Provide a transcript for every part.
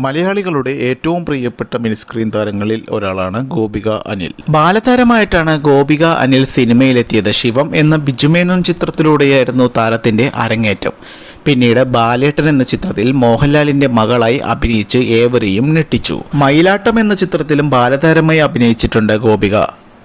മലയാളികളുടെ ഏറ്റവും പ്രിയപ്പെട്ട മിനിസ്ക്രീൻ താരങ്ങളിൽ ഒരാളാണ് ഗോപിക അനിൽ. ബാലതാരമായിട്ടാണ് ഗോപിക അനിൽ സിനിമയിലെത്തിയത് ശിവം എന്ന ബിജുമേനോൻ ചിത്രത്തിലൂടെയായിരുന്നു താരത്തിന്റെ അരങ്ങേറ്റം. പിന്നീട് ബാലേട്ടൻ എന്ന ചിത്രത്തിൽ മോഹൻലാലിന്റെ മകളായി അഭിനയിച്ച് ഏവരെയും ഞെട്ടിച്ചു. മയിലാട്ടം എന്ന ചിത്രത്തിലും ബാലതാരമായി അഭിനയിച്ചിട്ടുണ്ട് ഗോപിക.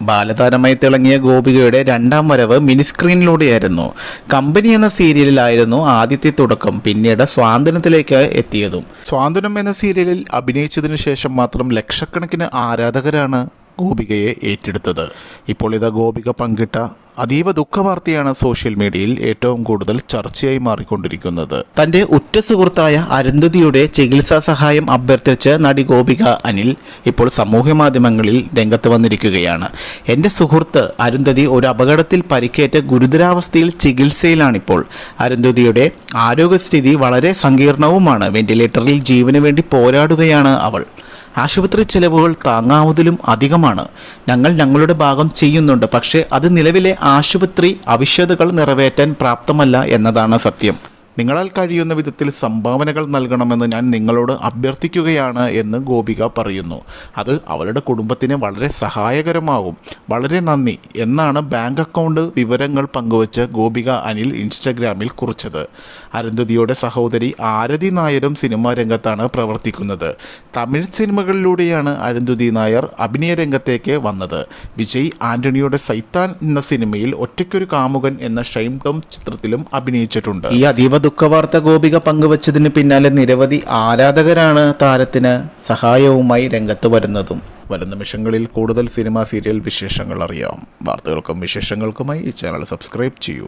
ബാലതാരമായി തിളങ്ങിയ ഗോപികയുടെ രണ്ടാം വരവ് മിനിസ്ക്രീനിലൂടെയായിരുന്നു. കമ്പനി എന്ന സീരിയലിലായിരുന്നു ആദ്യത്തെ തുടക്കം പിന്നീട് സ്വാതന്ത്ര്യത്തിലേക്ക് എത്തിയതും. സ്വാതന്ത്ര്യം എന്ന സീരിയലിൽ അഭിനയിച്ചതിനു ശേഷം മാത്രം ലക്ഷക്കണക്കിന് ആരാധകരാണ് ഗോപികയെ ഏറ്റെടുത്തത്. ഇപ്പോൾ ഇത് ഗോപിക പങ്കിട്ട അതീവ ദുഃഖവാർത്തയാണ് സോഷ്യൽ മീഡിയയിൽ ഏറ്റവും കൂടുതൽ ചർച്ചയായി മാറിക്കൊണ്ടിരിക്കുന്നത്. തന്റെ ഉറ്റ സുഹൃത്തായ അരുന്ധതിയുടെ ചികിത്സാ സഹായം അഭ്യർത്ഥിച്ച് നടി ഗോപിക അനിൽ ഇപ്പോൾ സമൂഹ മാധ്യമങ്ങളിൽ രംഗത്ത് വന്നിരിക്കുകയാണ്. എന്റെ സുഹൃത്ത് അരുന്ധതി ഒരു അപകടത്തിൽ പരിക്കേറ്റ് ഗുരുതരാവസ്ഥയിൽ ചികിത്സയിലാണിപ്പോൾ. അരുന്ധതിയുടെ ആരോഗ്യസ്ഥിതി വളരെ സങ്കീർണവുമാണ്. വെന്റിലേറ്ററിൽ ജീവന് വേണ്ടി പോരാടുകയാണ് അവൾ. ആശുപത്രി ചെലവുകൾ താങ്ങാവുന്നതിലും അധികമാണ്. ഞങ്ങൾ ഞങ്ങളുടെ ഭാഗം ചെയ്യുന്നുണ്ട്. പക്ഷേ അത് നിലവിലെ ആശുപത്രി ആവശ്യകതകൾ നിറവേറ്റാൻ പ്രാപ്തമല്ല എന്നതാണ് സത്യം. നിങ്ങളാൽ കഴിയുന്ന വിധത്തിൽ സംഭാവനകൾ നൽകണമെന്ന് ഞാൻ നിങ്ങളോട് അഭ്യർത്ഥിക്കുകയാണ് എന്ന് ഗോപിക പറയുന്നു. അത് അവളുടെ കുടുംബത്തിന് വളരെ സഹായകരമാകും. വളരെ നന്ദി. എന്നാണ് ബാങ്ക് അക്കൗണ്ട് വിവരങ്ങൾ പങ്കുവച്ച് ഗോപിക അനിൽ ഇൻസ്റ്റഗ്രാമിൽ കുറിച്ചത്. അരുന്ധതിയുടെ സഹോദരി ആരതി നായരും സിനിമാ രംഗത്താണ് പ്രവർത്തിക്കുന്നത്. തമിഴ് സിനിമകളിലൂടെയാണ് അരുന്ധതി നായർ അഭിനയ രംഗത്തേക്ക് വന്നത്. വിജയ് ആന്റണിയുടെ സൈത്താൻ എന്ന സിനിമയിൽ ഒറ്റയ്ക്കൊരു കാമുകൻ എന്ന ഷൈം ടോം ചിത്രത്തിലും അഭിനയിച്ചിട്ടുണ്ട്. ഈ അതീവ ദുഃഖവാർത്ത ഗോപിക പങ്കുവച്ചതിന് പിന്നാലെ നിരവധി ആരാധകരാണ് താരത്തിന് സഹായവുമായി രംഗത്ത് വരുന്നതും. വരും നിമിഷങ്ങളിൽ കൂടുതൽ സിനിമ സീരിയൽ വിശേഷങ്ങൾ അറിയാം. വാർത്തകൾക്കും വിശേഷങ്ങൾക്കുമായി ഈ ചാനൽ സബ്സ്ക്രൈബ് ചെയ്യൂ.